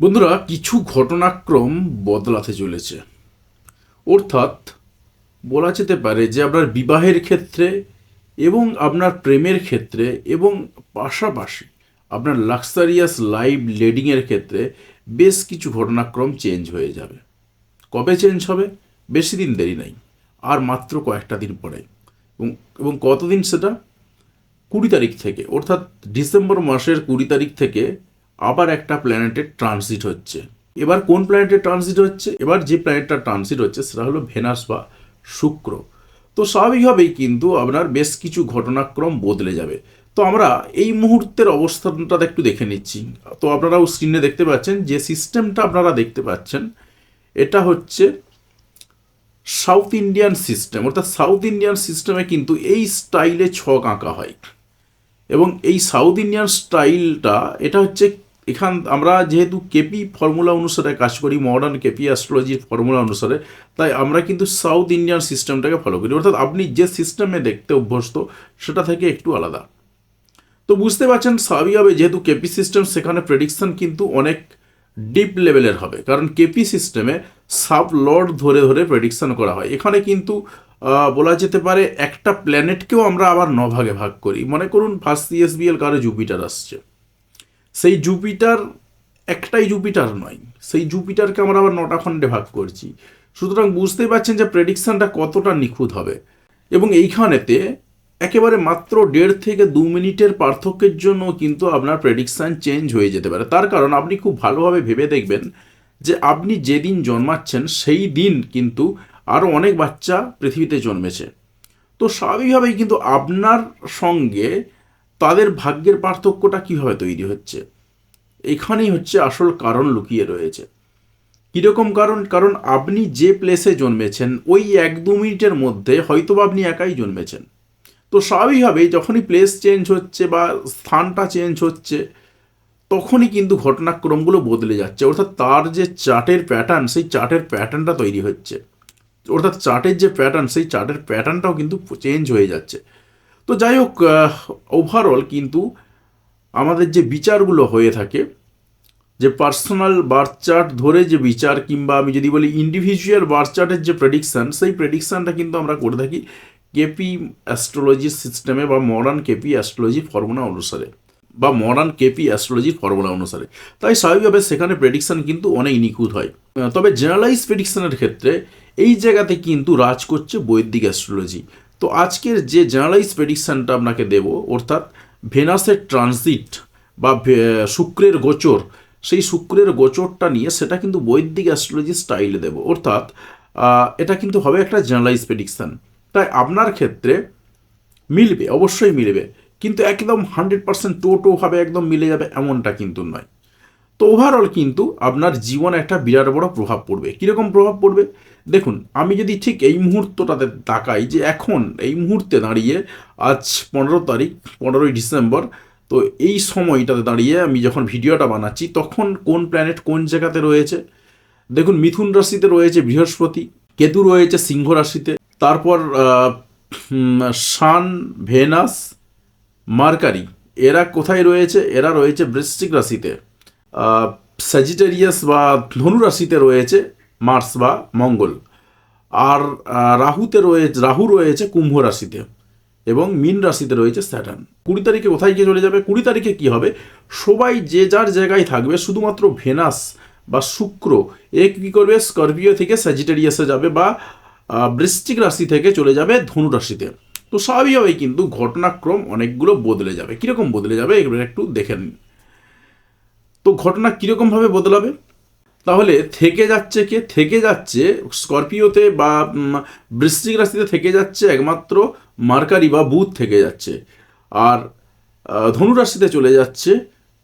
বন্ধুরা, কিছু ঘটনাক্রম বদলাতে চলেছে। অর্থাৎ বলা যেতে পারে যে আপনার বিবাহের ক্ষেত্রে এবং আপনার প্রেমের ক্ষেত্রে এবং পাশাপাশি আপনার লাক্সারিয়াস লাইভ লেডিংয়ের ক্ষেত্রে বেশ কিছু ঘটনাক্রম চেঞ্জ হয়ে যাবে। কবে চেঞ্জ হবে? বেশি দিন দেরি নাই, আর মাত্র কয়েকটা দিন পরে। এবং এবং কতদিন সেটা? কুড়ি তারিখ থেকে, অর্থাৎ ডিসেম্বর মাসের কুড়ি তারিখ থেকে আবার একটা প্ল্যানেটের ট্রানজিট হচ্ছে। এবার কোন প্ল্যানেটের ট্রানজিট হচ্ছে? এবার যে প্ল্যানেটটা ট্রানজিট হচ্ছে সেটা হলো ভেনাস বা শুক্র। তো স্বাভাবিকভাবেই কিন্তু আপনার বেশ কিছু ঘটনাক্রম বদলে যাবে। তো আমরা এই মুহূর্তের অবস্থানটা একটু দেখে নিচ্ছি। তো আপনারাও স্ক্রিনে দেখতে পাচ্ছেন যে সিস্টেমটা আপনারা দেখতে পাচ্ছেন, এটা হচ্ছে সাউথ ইন্ডিয়ান সিস্টেম অর্থাৎ সাউথ ইন্ডিয়ান সিস্টেমে কিন্তু এই স্টাইলে ছক আঁকা হয়। এবং এই সাউথ ইন্ডিয়ান স্টাইলটা এটা হচ্ছে এখান আমরা যেহেতু কেপি ফর্মুলা অনুসারে কাজ করি মডার্ন কেপি অ্যাস্ট্রোলজির ফর্মুলা অনুসারে, তাই আমরা কিন্তু সাউথ ইন্ডিয়ান সিস্টেমটাকে ফলো করি। অর্থাৎ আপনি যে সিস্টেমে দেখতে অভ্যস্ত, সেটা থেকে একটু আলাদা। তো বুঝতে পারছেন স্বাভাবিকভাবে যেহেতু কেপি সিস্টেম সেখানে প্রেডিকশন কিন্তু অনেক ডিপ লেভেলের হবে। কারণ কেপি সিস্টেমে সাব লর্ড ধরে ধরে প্রেডিকশন করা হয়। এখানে কিন্তু বলা যেতে পারে একটা প্ল্যানেটকেও আমরা আবার ন ভাগে ভাগ করি। মনে করুন ফার্স্ট সিএসবিএল কারও জুপিটার আসছে। সেই জুপিটার একটাই জুপিটার নয়। সেই জুপিটারকে আমরা আবার নটা খণ্ডে ভাগ করছি। সুতরাং বুঝতেই পারছেন যে প্রেডিকশানটা কতটা নিখুঁত হবে। এবং এইখানেতে একেবারে মাত্র দেড় থেকে দু মিনিটের পার্থক্যের জন্য কিন্তু আপনার প্রেডিকশান চেঞ্জ হয়ে যেতে পারে। তার কারণ আপনি খুব ভালোভাবে ভেবে দেখবেন যে আপনি যেদিন জন্মাচ্ছেন, সেই দিন কিন্তু আরও অনেক বাচ্চা পৃথিবীতে জন্মেছে। তো স্বাভাবিকভাবেই কিন্তু আপনার সঙ্গে তাদের ভাগ্যের পার্থক্যটা কীভাবে তৈরি হচ্ছে? এখানেই হচ্ছে আসল কারণ লুকিয়ে রয়েছে। কীরকম কারণ? কারণ আপনি যে প্লেসে জন্মেছেন, ওই এক দু মিনিটের মধ্যে হয়তোবা আপনি একাই জন্মেছেন। তো স্বাভাবিকভাবেই যখনই প্লেস চেঞ্জ হচ্ছে বা স্থানটা চেঞ্জ হচ্ছে, তখনই কিন্তু ঘটনাক্রমগুলো বদলে যাচ্ছে। অর্থাৎ তার যে চার্টের প্যাটার্ন সেই চার্টের প্যাটার্নটা তৈরি হচ্ছে। অর্থাৎ চার্টের যে প্যাটার্ন সেই চার্টের প্যাটার্নটাও কিন্তু চেঞ্জ হয়ে যাচ্ছে। তো যাই হোক ওভারঅল কিন্তু আমাদের যে বিচারগুলো হয়ে থাকে, যে পার্সোনাল বার্থ চার্ট ধরে যে বিচার কিংবা আমি যদি বলি ইন্ডিভিজুয়াল বার্থ চার্টের যে প্রেডিকশান সেই প্রেডিকশানটা কিন্তু আমরা করে থাকি কেপি অ্যাস্ট্রোলজি সিস্টেমে বা মডার্ন কেপি অ্যাস্ট্রোলজি ফর্মুলা অনুসারে বা মডার্ন কেপি অ্যাস্ট্রোলজির ফর্মুলা অনুসারে। তাই স্বাভাবিকভাবে সেখানে প্রেডিকশান কিন্তু অনেক নিখুঁত হয়। তবে জেনারেলাইজ প্রেডিকশানের ক্ষেত্রে এই জায়গাতে কিন্তু রাজ করছে বৈদিক অ্যাস্ট্রোলজি তো আজকের যে জেনারেলাইজ প্রেডিকশানটা আপনাকে দেব, অর্থাৎ ভেনাসের ট্রানজিট বা শুক্রের গোচর, সেই শুক্রের গোচরটা নিয়ে সেটা কিন্তু বৈদিক অ্যাস্ট্রোলজি স্টাইলে দেব। অর্থাৎ এটা কিন্তু হবে একটা জেনারেলাইজ প্রেডিকশান তাই আপনার ক্ষেত্রে মিলবে, অবশ্যই মিলবে। কিন্তু একদম হান্ড্রেড পার্সেন্ট টোটোভাবে একদম মিলে যাবে এমনটা কিন্তু নয়। তো ওভারঅল কিন্তু আপনার জীবনে একটা বিরাট বড় প্রভাব পড়বে। কীরকম প্রভাব পড়বে? দেখুন, আমি যদি ঠিক এই মুহূর্তটাতে তাকাই যে এখন, এই মুহূর্তে দাঁড়িয়ে আজ পনেরো তারিখ, পনেরোই ডিসেম্বর, তো এই সময়টাতে দাঁড়িয়ে আমি যখন ভিডিওটা বানাচ্ছি, তখন কোন প্ল্যানেট কোন জায়গাতে রয়েছে? দেখুন, মিথুন রাশিতে রয়েছে বৃহস্পতি, কেতু রয়েছে সিংহ রাশিতে, তারপর সান ভেনাস, মার্কারি, এরা কোথায় রয়েছে? এরা রয়েছে বৃশ্চিক রাশিতে। স্যাজিটেরিয়াস বা ধনু রাশিতে রয়েছে মার্স বা মঙ্গল। আর রাহুতে রয়েছে, রাহু রয়েছে কুম্ভ রাশিতে এবং মিন রাশিতে রয়েছে স্যাটার্ন। কুড়ি তারিখে কোথায় গিয়ে চলে যাবে? কুড়ি তারিখে কি হবে? সবাই যে যার জায়গায় থাকবে, শুধুমাত্র ভেনাস বা শুক্র, এ কী করবে? স্করপিও থেকে স্যাজিটেরিয়াসে যাবে বা বৃশ্চিক রাশি থেকে চলে যাবে ধনু রাশিতে। তো স্বাভাবিকভাবেই কিন্তু ঘটনাক্রম অনেকগুলো বদলে যাবে। কীরকম বদলে যাবে? এগুলো একটু দেখে নিন। তো ঘটনা কীরকমভাবে বদলাবে? তাহলে থেকে যাচ্ছে কে? থেকে যাচ্ছে স্করপিওতে বা বৃশ্চিক রাশিতে থেকে যাচ্ছে একমাত্র মার্কারি বা বুধ থেকে যাচ্ছে। আর আহ, ধনু রাশিতে চলে যাচ্ছে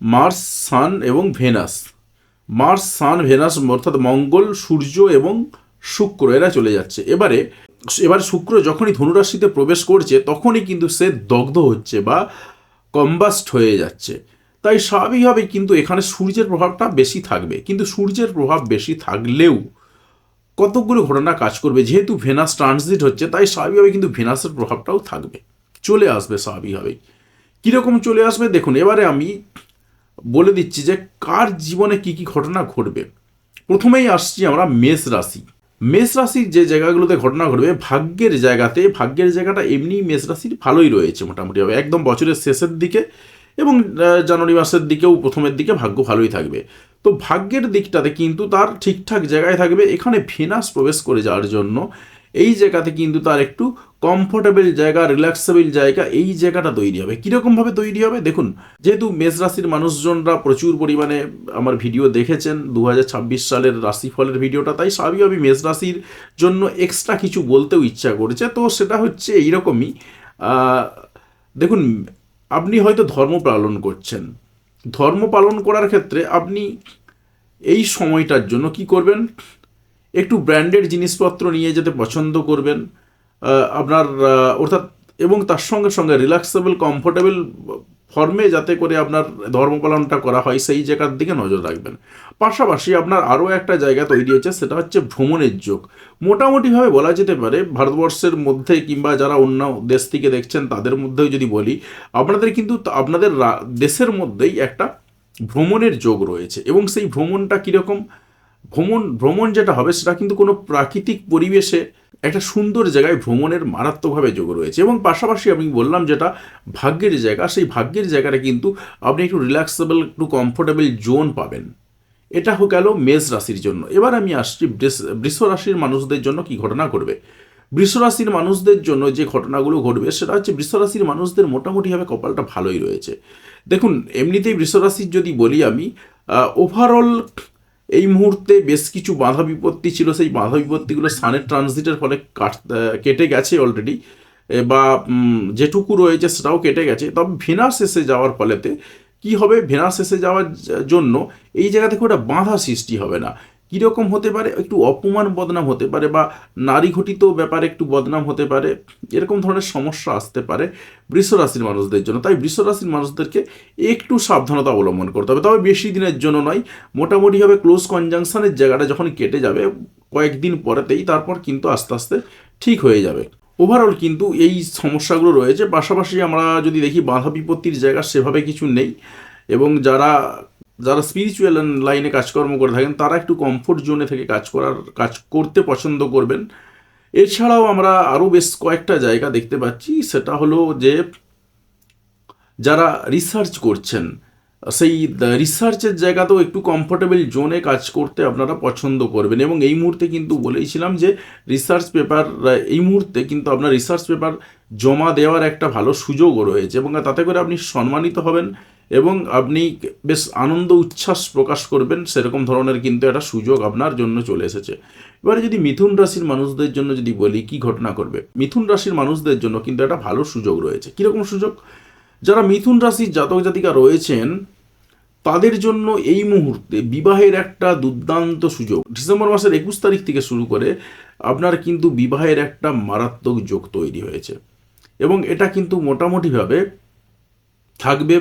মার্স সান এবং ভেনাস। মার্স সান ভেনাস অর্থাৎ মঙ্গল সূর্য এবং শুক্র এরা চলে যাচ্ছে। এবারে এবার শুক্র যখনই ধনুরাশিতে প্রবেশ করছে তখনই কিন্তু সে দগ্ধ হচ্ছে বা কম্বাস্ট হয়ে যাচ্ছে। তাই স্বাভাবিকভাবেই কিন্তু এখানে সূর্যের প্রভাবটা বেশি থাকবে। কিন্তু সূর্যের প্রভাব বেশি থাকলেও কতগুলো ঘটনা কাজ করবে। যেহেতু ভেনাস ট্রানজিট হচ্ছে, তাই স্বাভাবিকভাবে কিন্তু ভেনাসের প্রভাবটাও থাকবে। চলে আসবে স্বাভাবিকভাবেই কীরকম চলে আসবে? দেখুন, এবারে আমি বলে দিচ্ছি যে কার জীবনে কি কি ঘটনা ঘটবে। প্রথমেই আসছি আমরা মেষ রাশি। মেষ রাশির যে জায়গাগুলোতে ঘটনা ঘটবে, ভাগ্যের জায়গাতে, ভাগ্যের জায়গাটা এমনি মেষ রাশির ভালোই রয়েছে মোটামুটিভাবে একদম বছরের শেষের দিকে এবং জানুয়ারি মাসের দিকেও প্রথমের দিকে ভাগ্য ভালোই থাকবে। তো ভাগ্যের দিকটাতে কিন্তু তার ঠিকঠাক জায়গায় থাকবে। এখানে ভেনাস প্রবেশ করে যাওয়ার জন্য এই জায়গাতে কিন্তু তার একটু কমফোর্টেবল জায়গা রিল্যাক্সেবল জায়গা এই জায়গাটা তৈরি হবে। কীরকমভাবে তৈরি হবে? দেখুন, যেহেতু মেষ রাশির মানুষজনরা প্রচুর পরিমাণে আমার ভিডিও দেখেছেন দু হাজার ছাব্বিশ সালের রাশিফলের ভিডিওটা, তাই স্বাভাবিকভাবে মেষ রাশির জন্য এক্সট্রা কিছু বলতেও ইচ্ছা করেছে। তো সেটা হচ্ছে এইরকমই। দেখুন আপনি হয়তো ধর্ম পালন করছেন। ধর্ম পালন করার ক্ষেত্রে আপনি এই সময়টার জন্য কি করবেন? একটু ব্র্যান্ডেড জিনিসপত্র নিয়ে যেতে পছন্দ করবেন। আপনার অর্থাৎ, এবং তার সঙ্গে সঙ্গে রিল্যাক্সেবল, কমফোর্টেবল ফর্মে যাতে করে আপনার ধর্ম পালনটা করা হয়, সেই জায়গার দিকে নজর রাখবেন। পাশাপাশি আপনার আরও একটা জায়গা তৈরি হয়েছে, সেটা হচ্ছে ভ্রমণের যোগ। মোটামুটিভাবে বলা যেতে পারে, ভারতবর্ষের মধ্যে কিংবা যারা অন্য দেশ থেকে দেখছেন, তাদের মধ্যেও যদি বলি, আপনাদের কিন্তু আপনাদের দেশের মধ্যেই একটা ভ্রমণের যোগ রয়েছে। এবং সেই ভ্রমণটা কীরকম? ভ্রমণ ভ্রমণ যেটা হবে, সেটা কিন্তু কোনো প্রাকৃতিক পরিবেশে একটা সুন্দর জায়গায় ভ্রমণের মারাত্মকভাবে যোগ রয়েছে। এবং পাশাপাশি আমি বললাম যেটা ভাগ্যের জায়গা, সেই ভাগ্যের জায়গাটা কিন্তু আপনি একটু রিল্যাক্সেবল একটু কমফোর্টেবল জোন পাবেন। এটা হোক গেল মেষ রাশির জন্য। এবার আমি আসছি বৃষ- রাশির মানুষদের জন্য কি ঘটনা ঘটবে? বৃষ রাশির মানুষদের জন্য যে ঘটনাগুলো ঘটবে, সেটা হচ্ছে বৃষ রাশির মানুষদের মোটামুটিভাবে কপালটা ভালোই রয়েছে। দেখুন, এমনিতেই বৃষ রাশির যদি বলি আমি ওভারঅল এই মুহূর্তে বেশ কিছু বাধা বিপত্তি ছিল। সেই বাধা বিপত্তিগুলো সানের ট্রানজিটের ফলে কাট কেটে গেছে অলরেডি বা যেটুকু রয়েছে সেটাও কেটে গেছে। তবে ভেনাস এসে যাওয়ার ফলেতে কি হবে? ভেনাস এসে যাওয়ার জন্য এই জায়গা থেকে ওটা বাঁধা সৃষ্টি হবে না। কীরকম হতে পারে, একটু অপমান বদনাম হতে পারে বা নারী ঘটিত ব্যাপারে একটু বদনাম হতে পারে, এরকম ধরনের সমস্যা আসতে পারে বৃষ রাশির মানুষদের জন্য। তাই বৃষ রাশির মানুষদেরকে একটু সাবধানতা অবলম্বন করতে হবে। তবে বেশি দিনের জন্য নয়, মোটামুটিভাবে ক্লোজ কনজাংশনের জায়গাটা যখন কেটে যাবে, কয়েকদিন পরেতেই তারপর কিন্তু আস্তে আস্তে ঠিক হয়ে যাবে। ওভারঅল কিন্তু এই সমস্যাগুলো রয়েছে। পাশাপাশি আমরা যদি দেখি বাধা বিপত্তির জায়গা সেভাবে কিছু নেই এবং যারা যারা স্পিরিচুয়াল লাইনে কাজকর্ম করে থাকেন, তারা একটু কমফোর্ট জোনে থেকে কাজ করার, কাজ করতে পছন্দ করবেন। এছাড়াও আমরা আরও বেশ কয়েকটা জায়গা দেখতে পাচ্ছি। সেটা হলো যে, যারা রিসার্চ করছেন, সেই রিসার্চের জায়গাতেও একটু কমফোর্টেবল জোনে কাজ করতে আপনারা পছন্দ করবেন। এবং এই মুহূর্তে কিন্তু বলেইছিলাম যে রিসার্চ পেপার এই মুহূর্তে কিন্তু আপনার রিসার্চ পেপার জমা দেওয়ার একটা ভালো সুযোগও রয়েছে এবং তাতে করে আপনি সম্মানিত হবেন। এবং আপনি বেশ আনন্দ, উচ্ছ্বাস প্রকাশ করবেন সেরকম ধরনের কিন্তু একটা সুযোগ আপনার জন্য চলে এসেছে। এবারে যদি মিথুন রাশির মানুষদের জন্য যদি বলি, কি ঘটনা করবে মিথুন রাশির মানুষদের জন্য কিন্তু একটা ভালো সুযোগ রয়েছে। কীরকম সুযোগ? যারা মিথুন রাশির জাতক জাতিকা রয়েছেন, তাদের জন্য এই মুহূর্তে বিবাহের একটা দুর্দান্ত সুযোগ। ডিসেম্বর মাসের একুশ তারিখ থেকে শুরু করে আপনার কিন্তু বিবাহের একটা মারাত্মক যোগ তৈরি হয়েছে। এবং এটা কিন্তু মোটামুটিভাবে থাকবে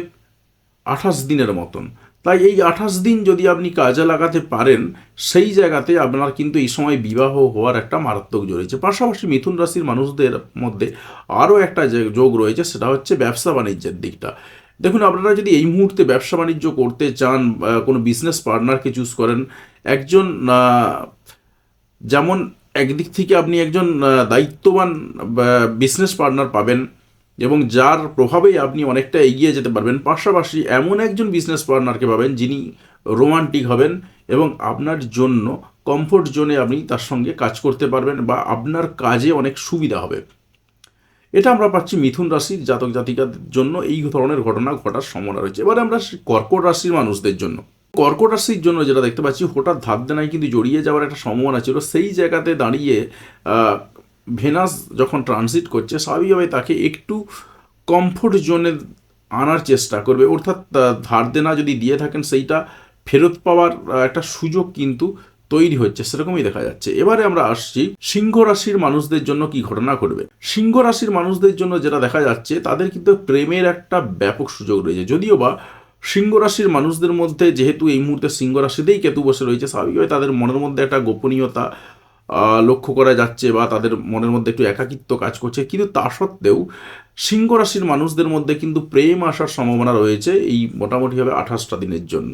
আঠাশ দিনের মতন। তাই এই আঠাশ দিন যদি আপনি কাজে লাগাতে পারেন, সেই জায়গাতে আপনার কিন্তু এই সময় বিবাহ হওয়ার একটা মারাত্মক যোগ রয়েছে। পাশাপাশি মিথুন রাশির মানুষদের মধ্যে আরও একটা যোগ রয়েছে, সেটা হচ্ছে ব্যবসা বাণিজ্যের দিকটা। দেখুন, আপনারা যদি এই মুহূর্তে ব্যবসা বাণিজ্য করতে চান কোনো বিজনেস পার্টনারকে চুজ করেন, একজন যেমন একদিক থেকে আপনি একজন দায়িত্ববান বিজনেস পার্টনার পাবেন এবং যার প্রভাবেই আপনি অনেকটা এগিয়ে যেতে পারবেন। পাশাপাশি এমন একজন বিজনেস পার্টনারকে পাবেন যিনি রোমান্টিক হবেন এবং আপনার জন্য কমফোর্ট জোনে আপনি তার সঙ্গে কাজ করতে পারবেন বা আপনার কাজে অনেক সুবিধা হবে। এটা আমরা পাচ্ছি মিথুন রাশির জাতক জাতিকাদের জন্য এই ধরনের ঘটনা ঘটার সম্ভাবনা রয়েছে। এবারে আমরা কর্কট রাশির মানুষদের জন্য। কর্কট রাশির জন্য যেটা দেখতে পাচ্ছি হঠাৎ ধার দেনায় কিন্তু জড়িয়ে যাওয়ার একটা সম্ভাবনা ছিল। সেই জায়গাতে দাঁড়িয়ে ভেনাস যখন ট্রানজিট করছে স্বাভাবিকভাবে তাকে একটু কমফোর্ট জোনে আনার চেষ্টা করবে। অর্থাৎ ধার দেনা যদি দিয়ে থাকেন, সেইটা ফেরত পাওয়ার একটা সুযোগ কিন্তু তৈরি হচ্ছে। সেরকমই দেখা যাচ্ছে। এবারে আমরা আসছি সিংহ রাশির মানুষদের জন্য কি ঘটনা ঘটবে? সিংহ রাশির মানুষদের জন্য যেটা দেখা যাচ্ছে, তাদের কিন্তু প্রেমের একটা ব্যাপক সুযোগ রয়েছে। যদিও বা সিংহ রাশির মানুষদের মধ্যে যেহেতু এই মুহূর্তে সিংহ রাশিতেই কেতু বসে রয়েছে স্বাভাবিকভাবে তাদের মনের মধ্যে একটা গোপনীয়তা লক্ষ্য করা যাচ্ছে বা তাদের মনের মধ্যে একটু একাকিত্ব কাজ করছে। কিন্তু তা সত্ত্বেও সিংহ রাশির মানুষদের মধ্যে কিন্তু প্রেম আসার সম্ভাবনা রয়েছে এই মোটামুটিভাবে আঠাশটা দিনের জন্য।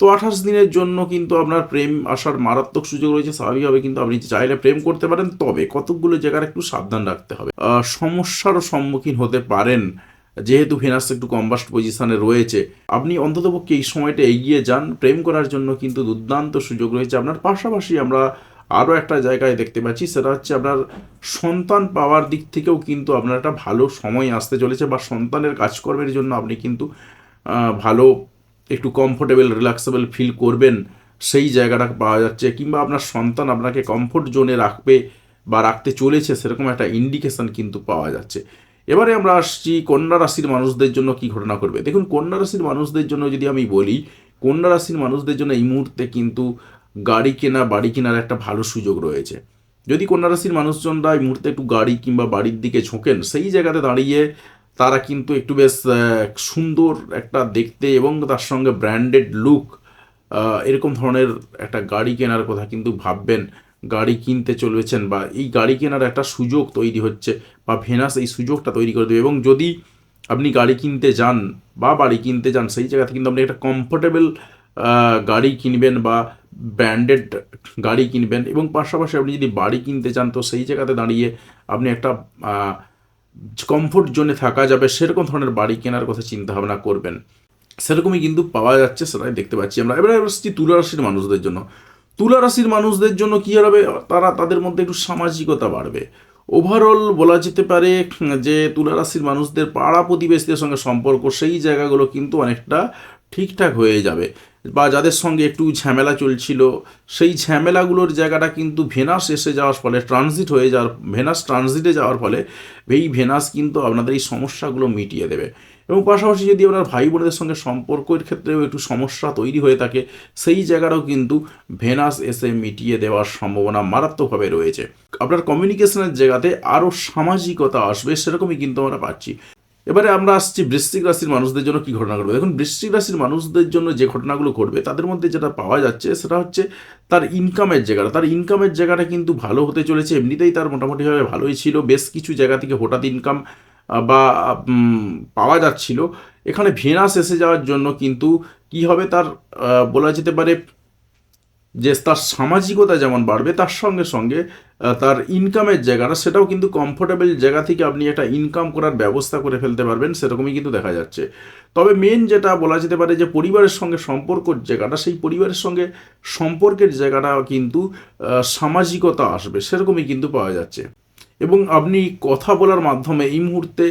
তো আঠাশ দিনের জন্য কিন্তু আপনার প্রেম আসার মারাত্মক সুযোগ রয়েছে। স্বাভাবিকভাবে কিন্তু আপনি চাইলে প্রেম করতে পারেন, তবে কতকগুলো জায়গার একটু সাবধান রাখতে হবে। সমস্যারও সম্মুখীন হতে পারেন, যেহেতু ভেনাস একটু কম্বাস্ট পজিশনে রয়েছে। আপনি অন্ততপক্ষে এই সময়টা এগিয়ে যান। প্রেম করার জন্য কিন্তু দুর্দান্ত সুযোগ রয়েছে। আপনার পাশাপাশি আমরা আরও একটা জায়গায় দেখতে পাচ্ছি, সেটা হচ্ছে আপনার সন্তান পাওয়ার দিক থেকেও কিন্তু আপনার একটা ভালো সময় আসতে চলেছে বা সন্তানের কাজকর্মের জন্য আপনি কিন্তু ভালো একটু কমফোর্টেবল রিল্যাক্সেবল ফিল করবেন, সেই জায়গাটা পাওয়া যাচ্ছে। কিংবা আপনার সন্তান আপনাকে কমফোর্ট জোনে রাখবে বা রাখতে চলেছে, সেরকম একটা ইন্ডিকেশন কিন্তু পাওয়া যাচ্ছে। এবারে আমরা আসছি কন্যা রাশির মানুষদের জন্য কি ঘটনা করবে দেখুন, কন্যা রাশির মানুষদের জন্য যদি আমি বলি, কন্যা রাশির মানুষদের জন্য এই মুহূর্তে কিন্তু গাড়ি কেনা, বাড়ি কেনার একটা ভালো সুযোগ রয়েছে। যদি কন্যা রাশির মানুষজনরা এই মুহূর্তে একটু গাড়ি কিংবা বাড়ির দিকে ঝোঁকেন, সেই জায়গাতে দাঁড়িয়ে তারা কিন্তু একটু বেশ সুন্দর একটা দেখতে এবং তার সঙ্গে ব্র্যান্ডেড লুক এরকম ধরনের একটা গাড়ি কেনার কথা কিন্তু ভাববেন। গাড়ি কিনতে চলেছেন বা এই গাড়ি কেনার একটা সুযোগ তৈরি হচ্ছে বা ভেনাস এই সুযোগটা তৈরি করে দেবে এবং যদি আপনি গাড়ি কিনতে যান বা বাড়ি কিনতে যান, সেই জায়গাতে কিন্তু আপনি একটা কমফোর্টেবল গাড়ি কিনবেন বা ব্র্যান্ডেড গাড়ি কিনবেন এবং পাশাপাশি আপনি যদি বাড়ি কিনতে চান, তো সেই জায়গাতে দাঁড়িয়ে আপনি একটা কমফোর্ট জোনে থাকা যাবে। সেরকম ধরনের বাড়ি কেনার কথা চিন্তা ভাবনা করবেন। সেরকমই কিন্তু পাওয়া যাচ্ছে, সেটাই দেখতে পাচ্ছি আমরা। এবারে আসছি তুলা রাশির মানুষদের জন্য। তুলা রাশির মানুষদের জন্য কী হবে? তারা তাদের মধ্যে একটু সামাজিকতা বাড়বে। ওভারঅল বলা যেতে পারে যে তুলা রাশির মানুষদের পাড়া প্রতিবেশীদের সঙ্গে সম্পর্ক, সেই জায়গাগুলো কিন্তু অনেকটা ঠিকঠাক হয়ে যাবে। বা যাদের সঙ্গে একটু ঝামেলা চলছিল, সেই ঝামেলাগুলোর জায়গাটা কিন্তু ভেনাস এসে যাওয়ার ফলে ট্রানজিট হয়ে যাওয়ার ভেনাস ট্রানজিটে যাওয়ার ফলে, এই ভেনাস কিন্তু আপনাদের এই সমস্যাগুলো মিটিয়ে দেবে। এবং পাশাপাশি যদি আপনার ভাই বোনদের সঙ্গে সম্পর্কের ক্ষেত্রেও একটু সমস্যা তৈরি হয়ে থাকে, সেই জায়গাটাও কিন্তু ভেনাস এসে মিটিয়ে দেওয়ার সম্ভাবনা মারাত্মকভাবে রয়েছে। আপনার কমিউনিকেশনের জায়গাতে আরও সামাজিকতা আসবে, সেরকমই কিন্তু আমরা পাচ্ছি। এবারে আমরা আসছি বৃশ্চিক রাশির মানুষদের জন্য কি ঘটনা ঘটবে? দেখুন, বৃশ্চিক রাশির মানুষদের জন্য যে ঘটনাগুলো ঘটবে, তাদের মধ্যে যেটা পাওয়া যাচ্ছে সেটা হচ্ছে তার ইনকামের জায়গাটা। তার ইনকামের জায়গাটা কিন্তু ভালো হতে চলেছে, এমনিতেই তার মোটামুটিভাবে ভালোই ছিল, বেশ কিছু জায়গা থেকে হঠাৎ ইনকাম বা পাওয়া যাচ্ছিল। এখানে ভেনাস এসে যাওয়ার জন্য কিন্তু কি হবে তার বলা যেতে পারে যে তার সামাজিকতা যেমন বাড়বে, তার সঙ্গে সঙ্গে তার ইনকামের জায়গাটা, সেটাও কিন্তু কমফোর্টেবল জায়গা থেকে আপনি একটা ইনকাম করার ব্যবস্থা করে ফেলতে পারবেন, সেরকমই কিন্তু দেখা যাচ্ছে। তবে মেন যেটা বলা যেতে পারে যে পরিবারের সঙ্গে সম্পর্কর জায়গাটা, সেই পরিবারের সঙ্গে সম্পর্কের জায়গাটা কিন্তু সামাজিকতা আসবে, সেরকমই কিন্তু পাওয়া যাচ্ছে। এবং আপনি কথা বলার মাধ্যমে এই মুহূর্তে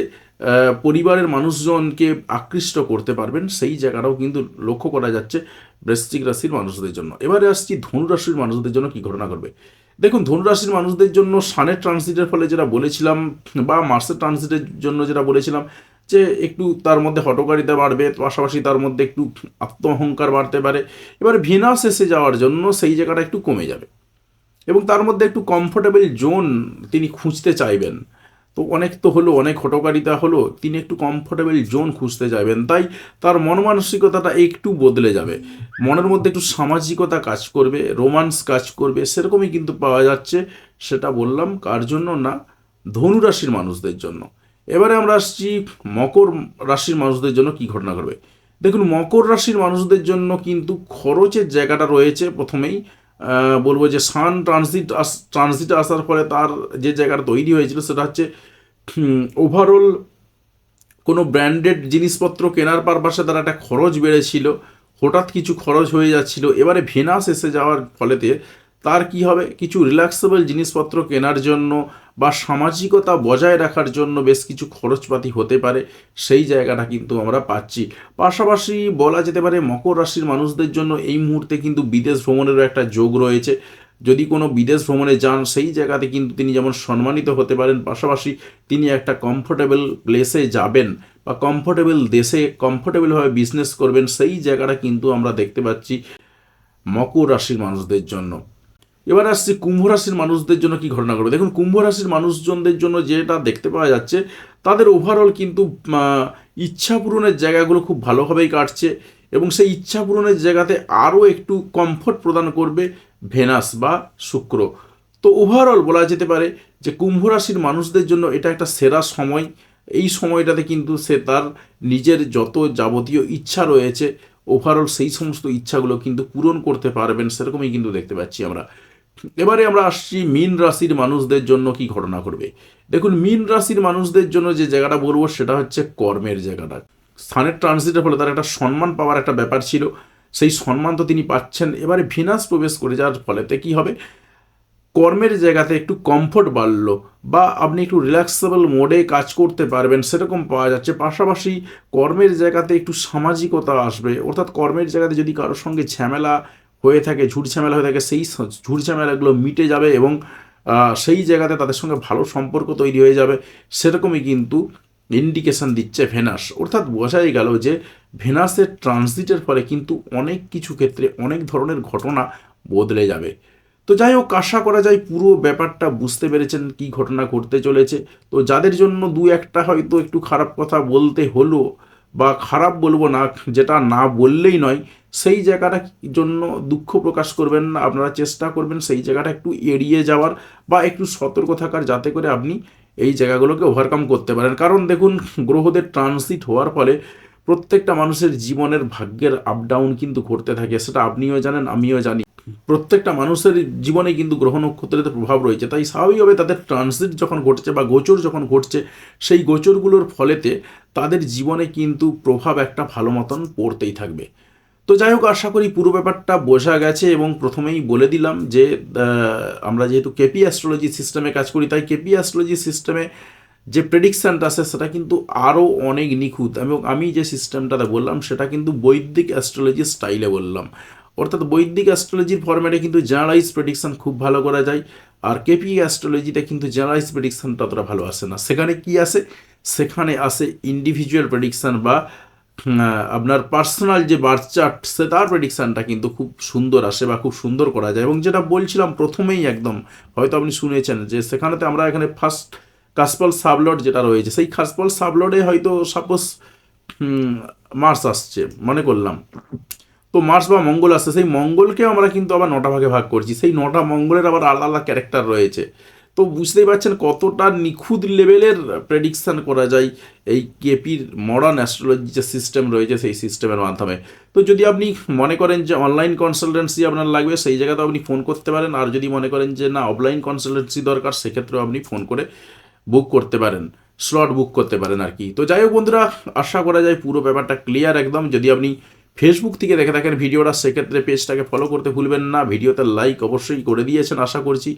পরিবারের মানুষজনকে আকৃষ্ট করতে পারবেন, সেই জায়গাটাও কিন্তু লক্ষ্য করা যাচ্ছে। বৃশ্চিক রাশির মানুষদের জন্য। এবারে আসছি ধনু রাশির মানুষদের জন্য কি ঘটনা ঘটবে? দেখুন ধনু রাশির মানুষদের জন্য সানের ট্রানজিটের ফলে যেটা বলেছিলাম, বা মার্সের ট্রানজিটের জন্য যেটা বলেছিলাম, যে একটু তার মধ্যে হটকারিতা বাড়বে, পাশাপাশি তার মধ্যে একটু আত্ম অহংকার বাড়তে পারে। এবারে ভেনাস এসে যাওয়ার জন্য সেই জায়গাটা একটু কমে যাবে। এবং তার মধ্যে একটু কমফোর্টেবল জোন তিনি খুঁজতে চাইবেন। তো অনেক তো হলো, অনেক হটকারিতা হলো, তিনি একটু কমফোর্টেবল জোন খুঁজতে যাবেন। তাই তার মন মানসিকতাটা একটু বদলে যাবে। মনের মধ্যে একটু সামাজিকতা কাজ করবে রোমান্স কাজ করবে, সেরকমই কিন্তু পাওয়া যাচ্ছে, সেটা বললাম। কার জন্য না? ধনু রাশির মানুষদের জন্য। এবারে আমরা আসছি মকর রাশির মানুষদের জন্য কি ঘটনা ঘটবে? দেখুন, মকর রাশির মানুষদের জন্য কিন্তু খরচের জায়গাটা রয়েছে প্রথমেই। বলব যে সান ট্রানজিট আস ট্রানজিট আসার ফলে তার যে জায়গাটা তৈরি হয়েছিল সেটা হচ্ছে ওভারঅল কোনো ব্র্যান্ডেড জিনিসপত্র কেনার পারপাসে তার একটা খরচ বেড়েছিল। হঠাৎ কিছু খরচ হয়ে যাচ্ছিল। এবারে ভেনাস এসে যাওয়ার ফলেতে তার কি হবে? কিছু রিল্যাক্সেবল জিনিসপত্র কেনার জন্য বা সামাজিকতা বজায় রাখার জন্য বেশ কিছু খরচপাতি হতে পারে, সেই জায়গাটা কিন্তু আমরা পাচ্ছি। পাশাপাশি বলা যেতে পারে মকর রাশির মানুষদের জন্য এই মুহূর্তে কিন্তু বিদেশ ভ্রমণেরও একটা যোগ রয়েছে। যদি কোনো বিদেশ ভ্রমণে যান, সেই জায়গাতে কিন্তু তিনি যেমন সম্মানিত হতে পারেন, পাশাপাশি তিনি একটা কমফোর্টেবল প্লেসে যাবেন বা কমফোর্টেবল দেশে কমফোর্টেবলভাবে বিজনেস করবেন, সেই জায়গাটা কিন্তু আমরা দেখতে পাচ্ছি মকর রাশির মানুষদের জন্য। এবার আসছে কুম্ভ রাশির মানুষদের জন্য কি ঘটনা ঘটবে? দেখুন, কুম্ভ রাশির মানুষজনদের জন্য যেটা দেখতে পাওয়া যাচ্ছে, তাদের ওভারঅল কিন্তু ইচ্ছা পূরণের জায়গাগুলো খুব ভালোভাবেই কাটছে এবং সেই ইচ্ছা পূরণের জায়গাতে আরও একটু কমফোর্ট প্রদান করবে ভেনাস বা শুক্র। তো ওভারঅল বলা যেতে পারে যে কুম্ভ রাশির মানুষদের জন্য এটা একটা সেরা সময়। এই সময়টাতে কিন্তু সে তার নিজের যত যাবতীয় ইচ্ছা রয়েছে ওভারঅল সেই সমস্ত ইচ্ছাগুলো কিন্তু পূরণ করতে পারবেন, সেরকমই কিন্তু দেখতে পাচ্ছি আমরা। এবারে আমরা আসছি মীন রাশির মানুষদের জন্য কি ঘটনা করবে দেখুন, মীন রাশির মানুষদের জন্য যে জায়গাটা বলব সেটা হচ্ছে কর্মের জায়গাটা। স্থানের ট্রানজিটের ফলে তার একটা সম্মান পাওয়ার একটা ব্যাপার ছিল। সেই সম্মান তো তিনি পাচ্ছেন। এবারে ভিনাস প্রবেশ করে যাওয়ার ফলেতে কি হবে? কর্মের জায়গাতে একটু কমফোর্ট বাড়লো বা আপনি একটু রিল্যাক্সেবল মোডে কাজ করতে পারবেন, সেরকম পাওয়া যাচ্ছে। পাশাপাশি কর্মের জায়গাতে একটু সামাজিকতা আসবে। অর্থাৎ কর্মের জায়গাতে যদি কারোর সঙ্গে ঝামেলা হয়ে থাকে, ঝুট ঝামেলা হয়ে থাকে, সেই স- ঝামেলাগুলো মিটে যাবে এবং সেই জায়গাতে তাদের সঙ্গে ভালো সম্পর্ক তৈরি হয়ে যাবে। সেরকমই কিন্তু ইন্ডিকেশন দিচ্ছে ভেনাস অর্থাৎ বোঝাই গেল যে ভেনাসের ট্রানজিটের ফলে কিন্তু অনেক কিছু ক্ষেত্রে অনেক ধরনের ঘটনা বদলে যাবে। তো যাই হোক, আশা করা যায় পুরো ব্যাপারটা বুঝতে পেরেছেন কি ঘটনা ঘটতে চলেছে। তো যাদের জন্য দু একটা হয়তো একটু খারাপ কথা বলতে হলো, বা খারাপ বলব না, যেটা না বললেই নয় সেই জায়গাটা জন্য দুঃখ প্রকাশ করবেন না, আপনারা চেষ্টা করবেন সেই জায়গাটা একটু এড়িয়ে যাওয়ার বা একটু সতর্ক থাকার যাতে করে আপনি এই জায়গাগুলোকে ওভারকাম করতে পারেন। কারণ দেখুন, গ্রহদের ট্রানজিট হওয়ার ফলে প্রত্যেকটা মানুষের জীবনের ভাগ্যের আপ ডাউন কিন্তু ঘটতে থাকে, সেটা আপনিও জানেন, আমিও জানি। প্রত্যেকটা মানুষের জীবনে কিন্তু গ্রহ নক্ষত্রের প্রভাব রয়েছে, তাই স্বাভাবিকভাবে তাদের ট্রানজিট যখন ঘটছে বা গোচর যখন ঘটছে, সেই গোচরগুলোর ফলেতে তাদের জীবনে কিন্তু প্রভাব একটা ভালো মতন পড়তেই থাকবে। তো যাই হোক, আশা করি পুরো ব্যাপারটা বোঝা গেছে এবং প্রথমেই বলে দিলাম যে আমরা যেহেতু কেপি অ্যাস্ট্রোলজি সিস্টেমে কাজ করি, তাই কেপি অ্যাস্ট্রোলজি সিস্টেমে যে প্রেডিকশানটা আছে, সেটা কিন্তু আরও অনেক নিখুঁত। এবং আমি যে সিস্টেমটাতে বললাম, সেটা কিন্তু বৈদিক অ্যাস্ট্রোলজি স্টাইলে বললাম। অর্থাৎ বৈদিক অ্যাস্ট্রোলজির ফরম্যাটে কিন্তু জেনারেলাইজ প্রেডিকশান খুব ভালো করা যায়, আর কেপি অ্যাস্ট্রোলজিতে কিন্তু জেনারেলাইজ প্রেডিকশানটা অতটা ভালো আসে না। সেখানে কি আসে? সেখানে আসে ইন্ডিভিজুয়াল প্রেডিকশান বা আপনার পার্সোনাল যে বার্থ চার্ট সে তার প্রেডিকশানটা কিন্তু খুব সুন্দর আসে বা খুব সুন্দর করা যায়। এবং যেটা বলছিলাম প্রথমেই একদম, হয়তো আপনি শুনেছেন যে সেখানেতে আমরা এখানে ফার্স্ট কাসপল সাবলট যেটা রয়েছে, সেই কাসপাল সাবলটে হয়তো সাপোজ মার্স আসছে, মনে করলাম। তো মার্স বা মঙ্গল আসছে, সেই মঙ্গলকে আমরা কিন্তু আবার নটা ভাগে ভাগ করছি। সেই নটা মঙ্গলের আবার আলাদা আলাদা ক্যারেক্টার রয়েছে। তো বুঝতেই পারছেন কতটা নিখুঁত লেভেলের প্রেডিকশান করা যায়। এই কেপির মডার্ন অ্যাস্ট্রোলজি যে সিস্টেম রয়েছে, সেই সিস্টেমের মাধ্যমে। তো যদি আপনি মনে করেন যে অনলাইন কনসালটেন্সি আপনার লাগবে, সেই জায়গাতে আপনি ফোন করতে পারেন। আর যদি মনে করেন যে না অফলাইন কনসালটেন্সি দরকার, সেক্ষেত্রেও আপনি ফোন করে বুক করতে পারেন। স্লট বুক করতে পারেন আর কি। তো যাই হোক বন্ধুরা, আশা করা যায় পুরো ব্যাপারটা ক্লিয়ার একদম। যদি আপনি ফেসবুক থেকে দেখে থাকেন ভিডিওটা, সেক্ষেত্রে পেজটাকে ফলো করতে ভুলবেন না। ভিডিওতে লাইক অবশ্যই করে দিয়েছেন, আশা করছি।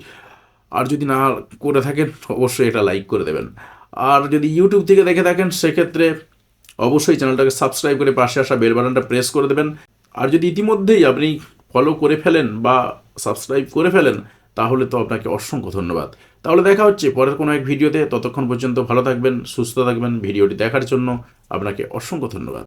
আর যদি না করে থাকেন, অবশ্যই এটা লাইক করে দেবেন। আর যদি ইউটিউব থেকে দেখে থাকেন, সেক্ষেত্রে অবশ্যই চ্যানেলটাকে সাবস্ক্রাইব করে পাশে আসা বেল বাটনটা প্রেস করে দেবেন। আর যদি ইতিমধ্যেই আপনি ফলো করে ফেলেন বা সাবস্ক্রাইব করে ফেলেন, তাহলে তো আপনাকে অসংখ্য ধন্যবাদ। তাহলে দেখা হচ্ছে পরের কোনো এক ভিডিওতে ততক্ষণ পর্যন্ত ভালো থাকবেন, সুস্থ থাকবেন। ভিডিওটি দেখার জন্য আপনাকে অসংখ্য ধন্যবাদ।